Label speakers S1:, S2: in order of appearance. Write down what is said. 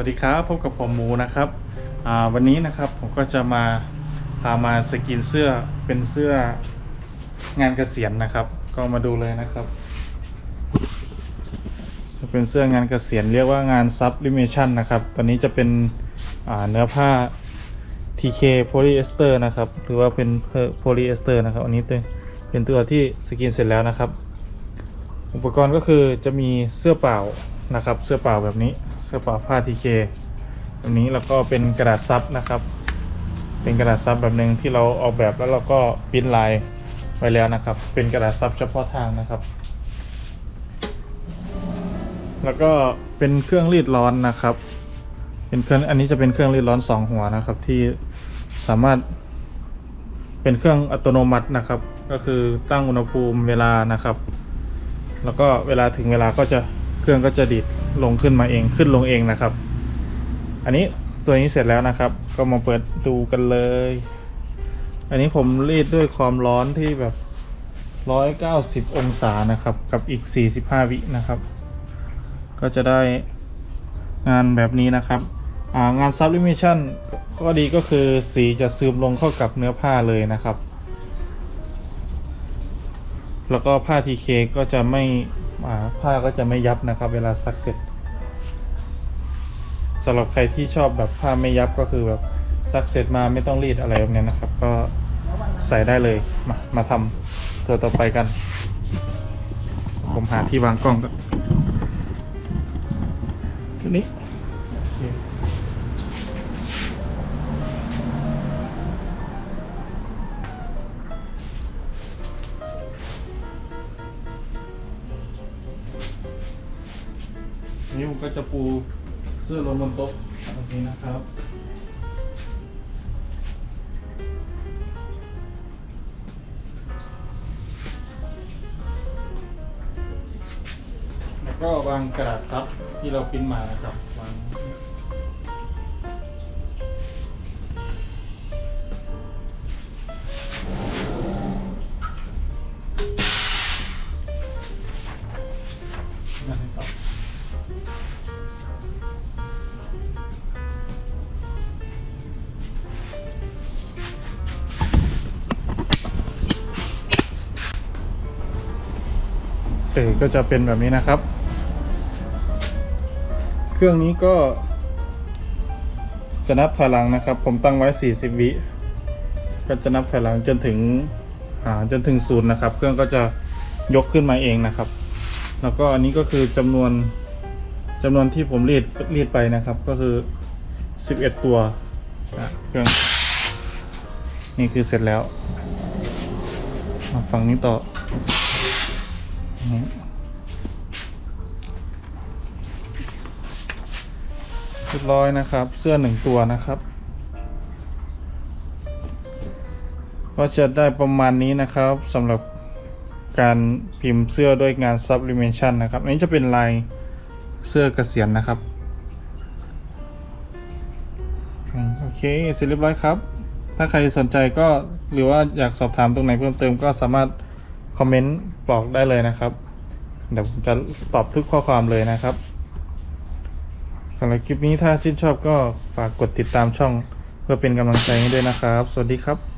S1: วัสดีครับ พบกับผมหมูนะครับวันนี้นะครับผมก็จะมาพามาสกินเสื้อเป็นเสื้องานเกษียณนะครับ ก็มาดูเลยนะครับ จะเป็นเสื้องานเกษียณเรียกว่างาน sublimation นะครับตัวนี้จะเป็นเนื้อผ้า TK polyester นะครับ หรือว่าเป็น polyester นะครับ อันนี้เป็นตัวที่สกินเสร็จแล้วนะครับ อุปกรณ์ก็คือจะมีเสื้อเปล่านะครับ เสื้อเปล่าแบบนี้ เสื้อเปล่าผ้า TK แบบนี้แล้วก็เป็นกระดาษซับนะครับ เป็นกระดาษซับแบบหนึ่งที่เราออกแบบแล้วเราก็ปริ้นลายไว้แล้วนะครับ เป็นกระดาษซับเฉพาะทางนะครับ แล้วก็เป็นเครื่องรีดร้อนนะครับ เป็นเครื่องอันนี้จะเป็นเครื่องรีดร้อนสองหัวนะครับ ที่สามารถเป็นเครื่องอัตโนมัตินะครับ ก็คือตั้งอุณหภูมิเวลานะครับ แล้วก็เวลาถึงเวลาก็จะ เครื่องก็จะดีดลงขึ้นมาเองขึ้นลงเองนะครับ อันนี้ตัวนี้เสร็จแล้วนะครับ ก็มาเปิดดูกันเลย อันนี้ผมรีดด้วยความร้อนที่แบบร้อยเก้าสิบองศานะครับ กับอีกสี่สิบห้าวินะครับ ก็จะได้งานแบบนี้นะครับงาน sublimation ข้อดีก็คือสีจะซึมลงเข้ากับเนื้อผ้าเลยนะครับ แล้วก็ผ้า TK ก็จะไม่ผ้าก็จะไม่ยับนะครับ เวลาซักเสร็จสำหรับใครที่ชอบแบบผ้าไม่ยับก็คือแบบซักเสร็จมาไม่ต้องรีดอะไรแบบนี้นะครับ ก็ใส่ได้เลยมามาทำตัวต่อไปกัน ผมหาที่วางกล้องกันตัวนี้ นี่ผมก็จะปูเสื้อลงบนโต๊ะแบบนี้นะครับแล้วก็วางกระดาษซับที่เราพิมพ์มานะครับวาง เออก็จะเป็นแบบนี้นะครับ เครื่องนี้ก็จะนับถอยหลังนะครับ ผมตั้งไว้ 40 วิก็จะนับถอยหลังจนถึงอ่าจนถึงศูนย์นะครับ เครื่องก็จะยกขึ้นมาเองนะครับ แล้วก็อันนี้ก็คือจำนวนจำนวนที่ผมรีดรีดไปนะครับ ก็คือ 11 ตัวเครื่องนี่คือเสร็จแล้วมาฝั่งนี้ต่อ นี่เรียบร้อยนะครับ เสื้อหนึ่งตัวนะครับ ก็จะได้ประมาณนี้นะครับสำหรับการพิมพ์เสื้อด้วยงาน sublimation นะครับ อันนี้จะเป็นลายเสื้อเกษียณนะครับ โอเค เสร็จเรียบร้อยครับ ถ้าใครสนใจก็หรือว่าอยากสอบถามตรงไหนเพิ่มเติมก็สามารถ คอมเมนต์บอกได้เลยนะครับ เดี๋ยวผมจะตอบทุกข้อความเลยนะครับสำหรับคลิปนี้ถ้าชื่นชอบก็ฝากกดติดตามช่อง เพื่อเป็นกำลังใจให้ด้วยนะครับ สวัสดีครับ